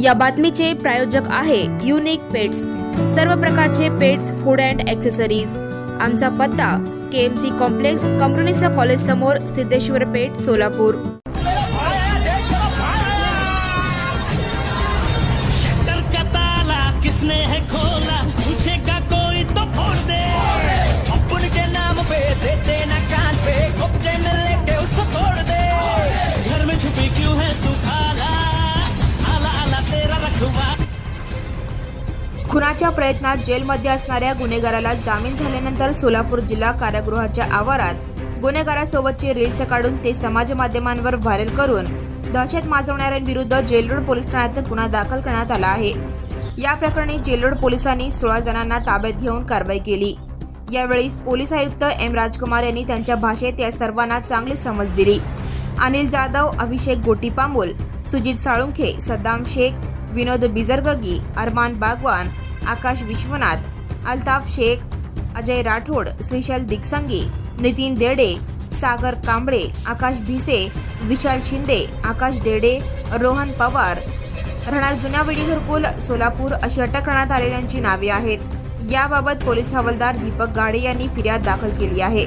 या बातमीचे प्रायोजक आहे युनिक पेट्स सर्व प्रकारचे पेट्स फूड अँड ॲक्सेसरीज आमचा पत्ता K M C complex Kamarunisa college समोर सिद्धेश्वर पेठ सोलापूर. खुनाच्या प्रयत्नात जेलमध्ये असणाऱ्या गुन्हेगाराला जामीन झाल्यानंतर सोलापूर जिल्हा कारागृहाच्या आवारात गुन्हेगारासोबतचे रील्स काढून ते समाज माध्यमांवर व्हायरल करून दहशत माजवणाऱ्यांविरुद्ध जेलरोड पोलीस ठाण्यात गुन्हा दाखल करण्यात आला आहे. या प्रकरणी जेलरोड पोलिसांनी सोळा जणांना ताब्यात घेऊन कारवाई केली. यावेळी पोलीस आयुक्त एम राजकुमार यांनी त्यांच्या भाषेत या सर्वांना चांगली समज दिली. अनिल जाधव अभिषेक गोटीपांबोल सुजित साळुंखे सद्दाम शेख विनोद बिजरगगी अरमान बागवान आकाश विश्वनाथ अल्ताफ शेख अजय राठोड श्रीशल दिक्संगी नितीन देडे सागर कांबळे आकाश भिसे विशाल शिंदे आकाश देडे रोहन पवार. राहणार जुन्या वेडी घरकुल सोलापूर अशी अटक करण्यात आलेल्यांची नावे आहेत. याबाबत पोलीस हवालदार दीपक गाडे यांनी फिर्याद दाखल केली आहे.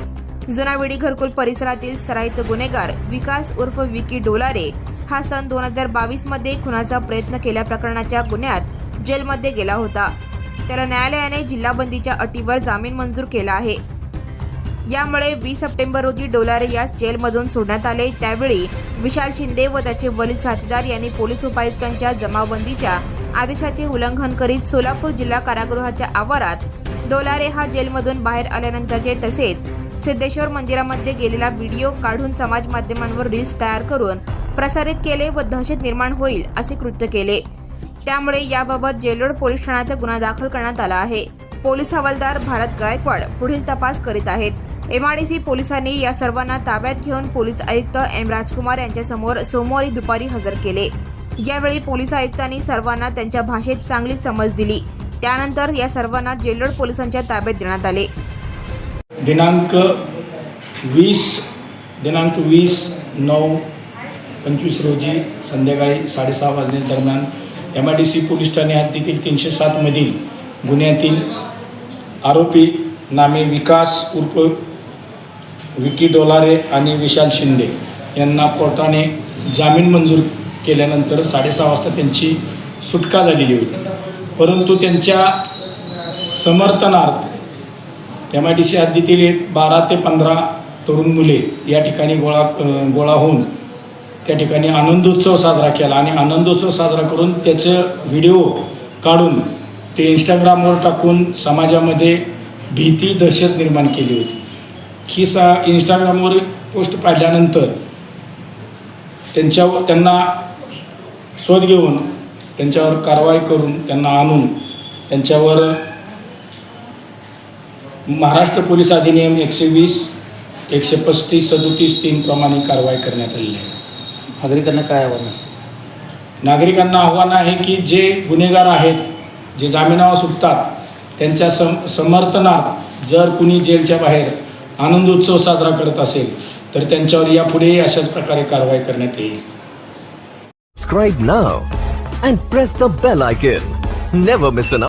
जुना वेडी घरकुल परिसरातील सराईत गुन्हेगार विकास उर्फ विकी डोलारे हा सन दोन हजार बावीसमध्ये खुनाचा प्रयत्न केल्या प्रकरणाच्या गुन्ह्यात जेलमध्ये गेला होता. त्याला न्यायालयाने जिल्हाबंदीच्या अटीवर जामीन मंजूर केला आहे. यामुळे वीस सप्टेंबर रोजी डोलारे यास जेलमधून सोडण्यात आले. त्यावेळी विशाल शिंदे व त्याचे वलील साथीदार यांनी पोलीस उपायुक्तांच्या जमावबंदीच्या आदेशाचे उल्लंघन करीत सोलापूर जिल्हा कारागृहाच्या आवारात डोलारे हा जेलमधून बाहेर आल्यानंतरचे तसेच सिद्धेश्वर मंदिरामध्ये गेलेला व्हिडिओ काढून समाज माध्यमांवर रील्स तयार करून प्रसारित केले व दहशत निर्माण होईल असे कृत्य केले. त्यामुळे याबाबत जेलोड पोलीस ठाण्यात गुन्हा दाखल करण्यात आला आहे. पोलीस हवालदार भारत गायकवाड पुढील तपास करीत आहेत. एमआरडीसी पोलिसांनी या सर्वांना ताब्यात घेऊन पोलीस आयुक्त एम राजकुमार यांच्यासमोर सोमवारी दुपारी हजर केले. यावेळी पोलीस आयुक्तांनी सर्वांना त्यांच्या भाषेत चांगली समज दिली. त्यानंतर या सर्वांना जेलोड पोलिसांच्या ताब्यात देण्यात आले. दिनांक वीस दिनांक वीस नऊ पंचवीस रोजी संध्याकाळी साडेसहा वाजण्याच्या दरम्यान M I D C police Thane हद्दीतील तीनशे सातमधील गुन्ह्यातील आरोपी नामे विकास उर्फ विकी डोलारे आणि विशाल शिंदे यांना कोर्टाने जामीन मंजूर केल्यानंतर साडेसहा वाजता त्यांची सुटका झालेली होती. परंतु त्यांच्या समर्थनार्थ एम आय डी सी हद्दीतील एक बारा ते पंधरा तरुण मुले या ठिकाणी गोळा गोळा होऊन त्या ठिकाणी आनंदोत्सव साजरा केला आणि आनंदोत्सव साजरा करून त्याचं व्हिडिओ काढून ते इंस्टाग्रामवर टाकून समाजामध्ये भीती दहशत निर्माण केली होती. ही सा इंस्टाग्रामवर पोस्ट पाहिल्यानंतर त्यांच्यावर त्यांना शोध घेऊन त्यांच्यावर कारवाई करून त्यांना आणून त्यांच्यावर महाराष्ट्र पोलीस अधिनियम एकशे वीस एकशे पस्तीस सदोतीस तीन प्रमाणे कारवाई करण्यात आलेली आहे. नागरिकांना काय आव्हान असेल नागरिकांना आव्हान आहे की जे गुन्हेगार आहेत जे जामिनावर सुटतात त्यांच्या सम समर्थनार्थ जर कुणी जेलच्या बाहेर आनंदोत्सव साजरा करत असेल तर त्यांच्यावर यापुढेही अशाच प्रकारे कारवाई करण्यात येईल press the bell icon. Never miss an